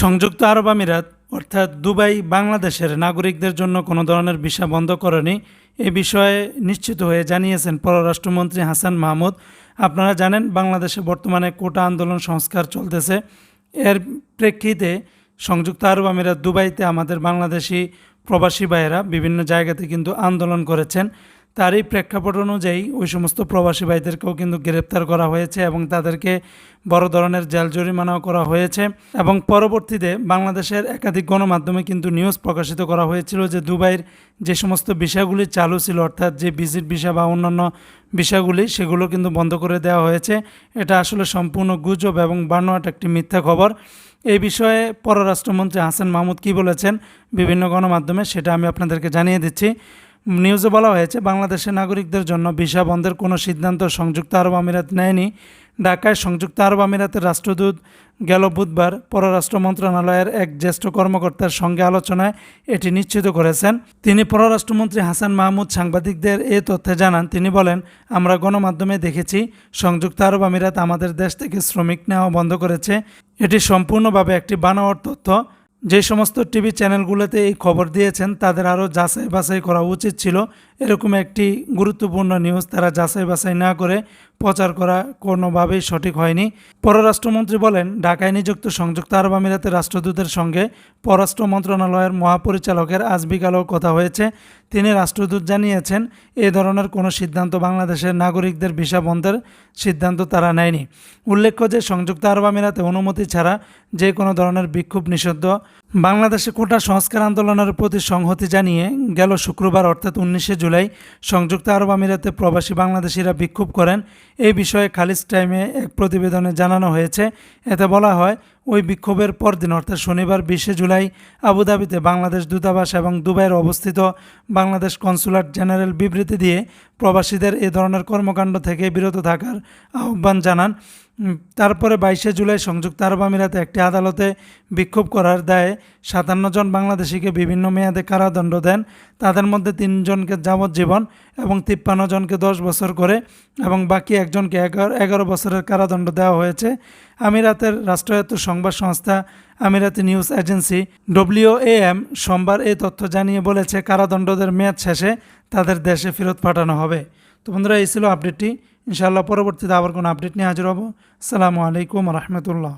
সংযুক্ত আরব আমিরাত, অর্থাৎ দুবাই বাংলাদেশের নাগরিকদের জন্য কোনো ধরনের ভিসা বন্ধ করেনি, এ বিষয়ে নিশ্চিত হয়ে জানিয়েছেন পররাষ্ট্রমন্ত্রী হাসান মাহমুদ। আপনারা জানেন, বাংলাদেশে বর্তমানে কোটা আন্দোলন সংস্কার চলতেছে। এর প্রেক্ষিতে সংযুক্ত আরব আমিরাত দুবাইতে আমাদের বাংলাদেশি প্রবাসী ভাইয়েরা বিভিন্ন জায়গাতে কিন্তু আন্দোলন করেছেন। তারই প্রেক্ষাপট অনুযায়ী ওই সমস্ত প্রবাসী ভাইদেরকেও কিন্তু গ্রেপ্তার করা হয়েছে এবং তাদেরকে বড় ধরনের জেল জরিমানাও করা হয়েছে এবং পরবর্তীতে বাংলাদেশের একাধিক গণমাধ্যমে কিন্তু নিউজ প্রকাশিত করা হয়েছিল যে দুবাইয়ের যে সমস্ত বিষয়গুলি চালু ছিল, অর্থাৎ যে ভিজিট ভিসা বা অন্যান্য বিষয়গুলি, সেগুলো কিন্তু বন্ধ করে দেওয়া হয়েছে। এটা আসলে সম্পূর্ণ গুজব এবং বানোয়াট একটি মিথ্যা খবর। এই বিষয়ে পররাষ্ট্রমন্ত্রী হাসান মাহমুদ কী বলেছেন বিভিন্ন গণমাধ্যমে সেটা আমি আপনাদেরকে জানিয়ে দিচ্ছি। নিউজে বলা হয়েছে, বাংলাদেশের নাগরিকদের জন্য ভিসা বন্ধের কোনো সিদ্ধান্ত সংযুক্ত আরব আমিরাত নেয়নি। ঢাকায় সংযুক্ত আরব আমিরাতের রাষ্ট্রদূত গেল বুধবার পররাষ্ট্র মন্ত্রণালয়ের এক জ্যেষ্ঠ কর্মকর্তার সঙ্গে আলোচনায় এটি নিশ্চিত করেছেন। তিনি পররাষ্ট্রমন্ত্রী হাসান মাহমুদ সাংবাদিকদের এ তথ্যে জানান, তিনি বলেন, আমরা গণমাধ্যমে দেখেছি, সংযুক্ত আরব আমিরাত আমাদের দেশ থেকে শ্রমিক নেওয়া বন্ধ করেছে। এটি সম্পূর্ণভাবে একটি বানোয়ার তথ্য। যে সমস্ত টিভি চ্যানেলগুলোতে এই খবর দিয়েছেন তাদের আরও যাচাই বাছাই করা উচিত ছিল। এরকম একটি গুরুত্বপূর্ণ নিউজ তারা যাচাই বাছাই না করে প্রচার করা কোনোভাবেই সঠিক হয়নি। পররাষ্ট্রমন্ত্রী বলেন, ঢাকায় নিযুক্ত সংযুক্ত আরব আমিরাতের রাষ্ট্রদূতের সঙ্গে পররাষ্ট্র মন্ত্রণালয়ের মহাপরিচালকের আজ বিকালেও কথা হয়েছে। তিনি রাষ্ট্রদূত জানিয়েছেন, এ ধরনের কোনো সিদ্ধান্ত বাংলাদেশের নাগরিকদের ভিসা বন্ধের সিদ্ধান্ত তারা নেয়নি। উল্লেখ্য যে, সংযুক্ত আরব আমিরাতে অনুমতি ছাড়া যে কোনো ধরনের বিক্ষোভ নিষিদ্ধ। বাংলাদেশে কোটা সংস্কার আন্দোলনের প্রতি সংহতি জানিয়ে গেল শুক্রবার, অর্থাৎ উনিশে জুলাই সংযুক্ত আরব আমিরাতে প্রবাসী বাংলাদেশিরা বিক্ষোভ করেন। এই বিষয়ে খালিজ টাইমে এক প্রতিবেদনে জানানো হয়েছে। এতে বলা হয় ওই বিক্ষোভের পরদিন, অর্থাৎ শনিবার বিশে জুলাই, আবুধাবিতে বাংলাদেশ দূতাবাস এবং দুবাইয়ের অবস্থিত বাংলাদেশ কনসুলেট জেনারেল বিবৃতি দিয়ে প্রবাসীদের এ ধরনের কর্মকাণ্ড থেকে বিরত থাকার আহ্বান জানান। তারপরে বাইশে জুলাই সংযুক্ত আরব আমিরাতে একটি আদালতে বিক্ষোভ করার দায়ে সাতান্ন জন বাংলাদেশিকে বিভিন্ন মেয়াদে কারাদণ্ড দেন। তাদের মধ্যে তিনজনকে যাবজ্জীবন এবং তিপ্পান্ন জনকে দশ বছর করে এবং বাকি একজনকে এগারো এগারো বছরের কারাদণ্ড দেওয়া হয়েছে। আমিরাতের রাষ্ট্রায়ত্ত সংবাদ সংস্থা আমিরাতি নিউজ এজেন্সি ডব্লিউএএম সোমবার এই তথ্য জানিয়ে বলেছে, কারাদণ্ডদের মেয়াদ শেষে তাদের দেশে ফেরত পাঠানো হবে। তো বন্ধুরা, এই ছিল আপডেটটি। ইনশাআল্লাহ পরবর্তীতে আবার কোনো আপডেট নিয়ে হাজির হব। আসসালামু আলাইকুম রহমতুল্লাহ।